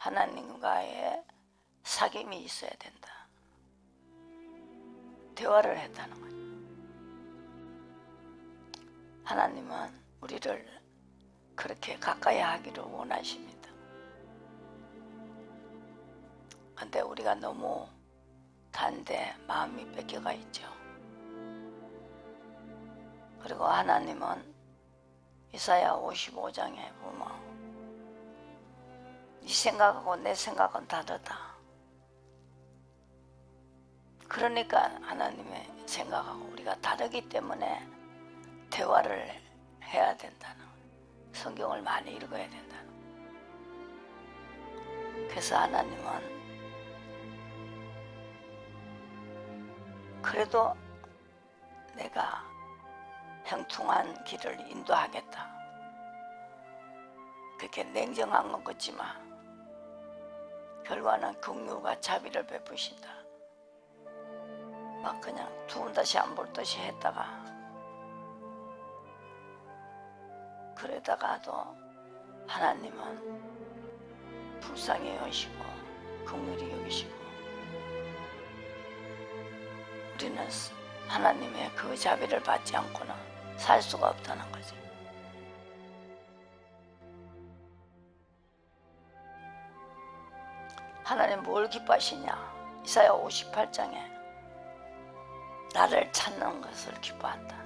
하나님과의 사귐이 있어야 된다. 대화를 했다는 거죠. 하나님은 우리를 그렇게 가까이 하기를 원하십니다. 근데 우리가 너무 단데 마음이 뺏겨가 있죠. 그리고 하나님은 이사야 55장에 보면 네 생각하고 내 생각은 다르다. 그러니까 하나님의 생각하고 우리가 다르기 때문에 대화를 해야 된다는 성경을 많이 읽어야 된다는 그래서 하나님은 그래도 내가 형통한 길을 인도하겠다. 그렇게 냉정한 것 같지만 결과는 긍휼과 자비를 베푸신다. 막 그냥 두은 듯이 안볼 듯이 했다가 그러다가도 하나님은 불쌍히 여시고 긍휼히 여기시고 우리는 하나님의 그 자비를 받지 않고는 살 수가 없다는 거죠. 하나님 뭘 기뻐하시냐? 이사야 58장에 나를 찾는 것을 기뻐한다.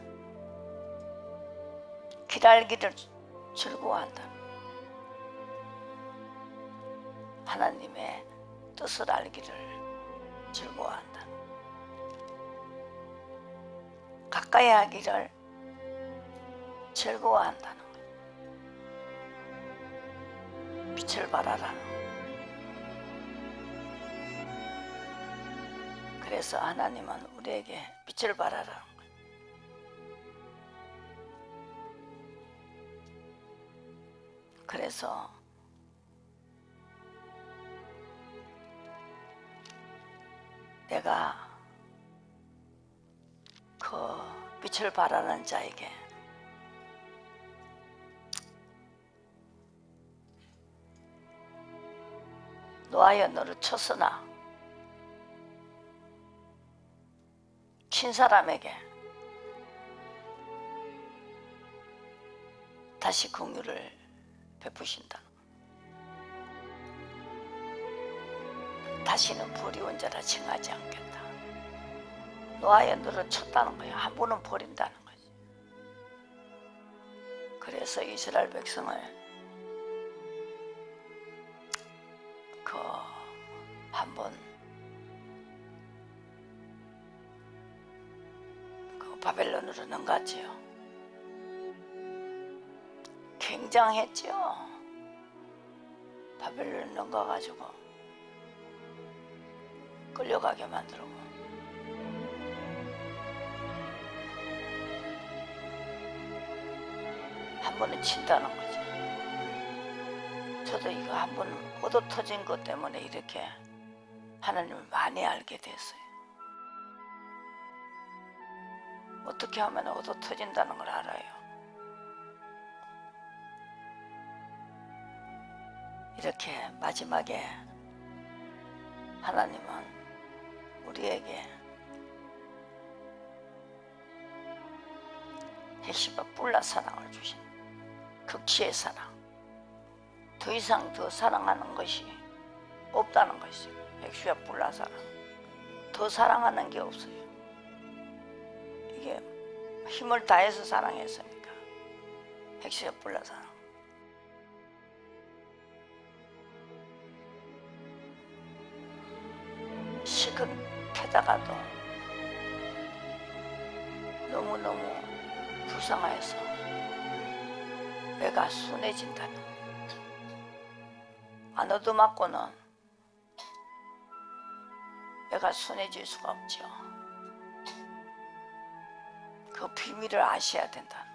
길 알기를 즐거워한다. 하나님의 뜻을 알기를 즐거워한다. 가까이 하기를 즐거워한다는 거예요. 빛을 발하라는 그래서 하나님은 우리에게 빛을 거예요. 그래서 내가 그 빛을 발하는 자에게 노하여 너를 쳤으나 친 사람에게 다시 긍휼을 베푸신다. 다시는 불의원 자라 칭하지 않겠다. 노아의 너를 쳤다는 거야. 한 번은 버린다는 거지. 그래서 이스라엘 백성을 그 한 번 바벨론으로 넘갔지요. 굉장했죠. 바벨론 넘가가지고 끌려가게 만들고 한 번은 친다는 거지. 저도 이거 한 번 얻어 터진 것 때문에 이렇게 하나님을 많이 알게 됐어요. 어떻게 하면 얻어 터진다는 걸 알아요. 이렇게 마지막에 하나님은 우리에게 핵시바 뿔라 사랑을 주신 극치의 사랑 더 이상 더 사랑하는 것이 없다는 것이 핵시바 뿔라 사랑 더 사랑하는 게 없어요 힘을 다해서 사랑했으니까 핵시바 뿔라 사랑 시급해다가도 너무너무 불쌍해서 배가 순해진다는 안 얻어맞고는 배가 순해질 수가 없죠. 그 비밀을 아셔야 된다.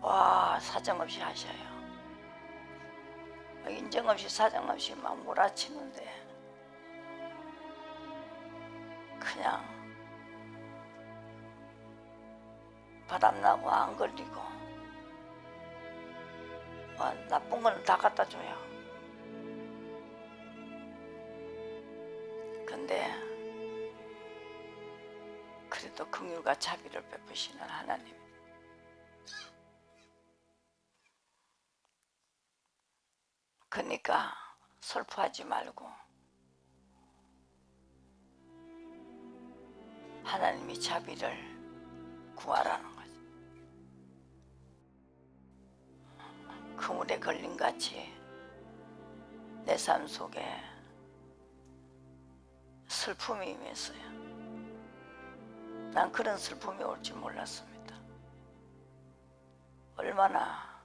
와 사정없이 하셔요. 인정 없이 사정 없이 막 몰아치는데 그냥 바람나고 안 걸리고 어, 나쁜 거는 다 갖다 줘요. 근데 그래도 긍휼과 자비를 베푸시는 하나님. 그러니까 슬퍼하지 말고 하나님이 자비를 구하라는 거지. 그물에 걸린 같이 내 삶 속에 슬픔이 임했어요. 난 그런 슬픔이 올 줄 몰랐습니다. 얼마나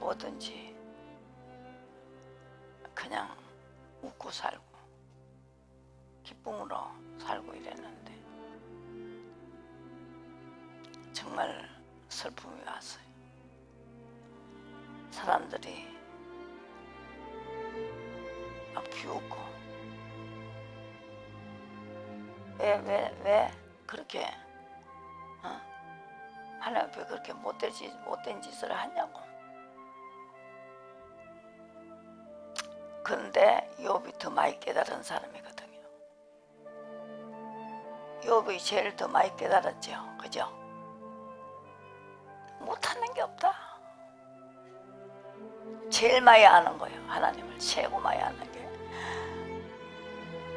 뭐든지 그냥 웃고 살고 기쁨으로 살고 이랬는데 정말 슬픔이 왔어요. 사람들이 막 비웃고 왜 왜 왜 그렇게 어? 하나님 앞에 그렇게 못된 짓 못된 짓을 하냐고. 그런데 욥이 더 많이 깨달은 사람이거든요. 욥이 제일 더 많이 깨달았죠. 그죠? 못하는 게 없다. 제일 많이 아는 거예요. 하나님을 최고 많이 아는 게.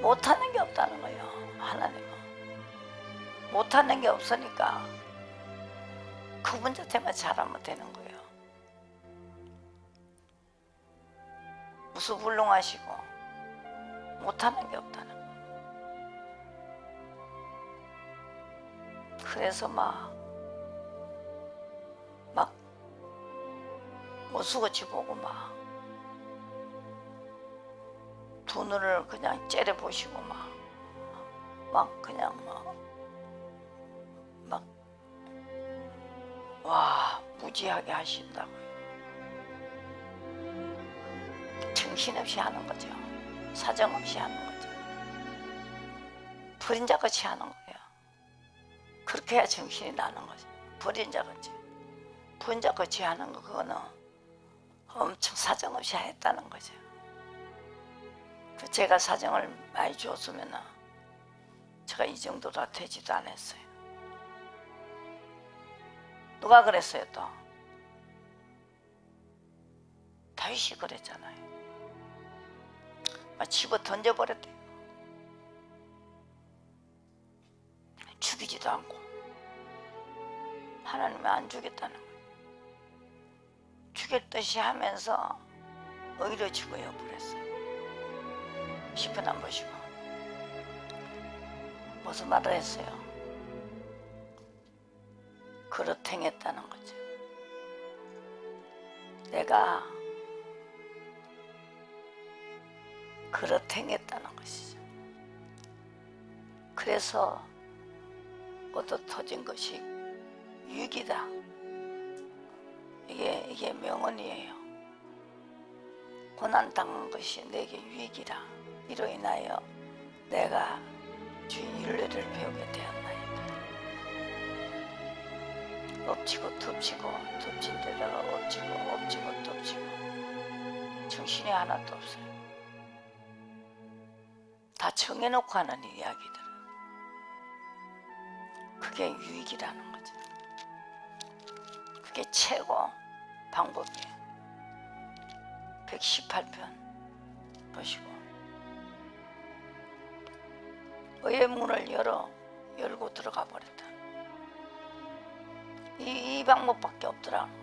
못하는 게 없다는 거예요. 하나님은. 못하는 게 없으니까 그분한테만 잘하면 되는 거예요. 무수불능하시고 못하는 게 없다는 거예요. 그래서 막, 막, 못수고치 보고 막, 두 눈을 그냥 째려보시고 막, 막 그냥 막, 막, 와, 무지하게 하신다고요. 정신없이 하는 거죠. 사정없이 하는 거죠. 버린 자같이 하는 거예요. 그렇게 해야 정신이 나는 거지. 버린 자같이. 버린 자같이 하는 거, 그거는 엄청 사정없이 했다는 거죠. 그 제가 사정을 많이 줬으면 제가 이 정도라 되지도 않았어요. 누가 그랬어요, 또? 다윗이 그랬잖아요. 막 집어 던져버렸대요. 죽이지도 않고 하나님이 안 죽였다는 거예요. 죽였듯이 하면서 오히려 죽어요 버렸어요. 10분 안 보시고 무슨 말을 했어요? 그릇 행했다는 거죠. 내가 그릇 행했다는 것이죠. 그래서 얻어 터진 것이 유익이다. 이게 이게 명언이에요. 고난 당한 것이 내게 유익이라. 이로 인하여 내가 주인 윤례를 배우게 되었나이다. 엎치고 덮치고 덮친 데다가 엎치고 엎치고 덮치고 정신이 하나도 없어요. 다 정해놓고 하는 이야기들. 그게 유익이라는 거죠. 그게 최고 방법이에요. 118편 보시고 의의 문을 열어 열고 들어가 버렸다. 이, 이 방법밖에 없더라.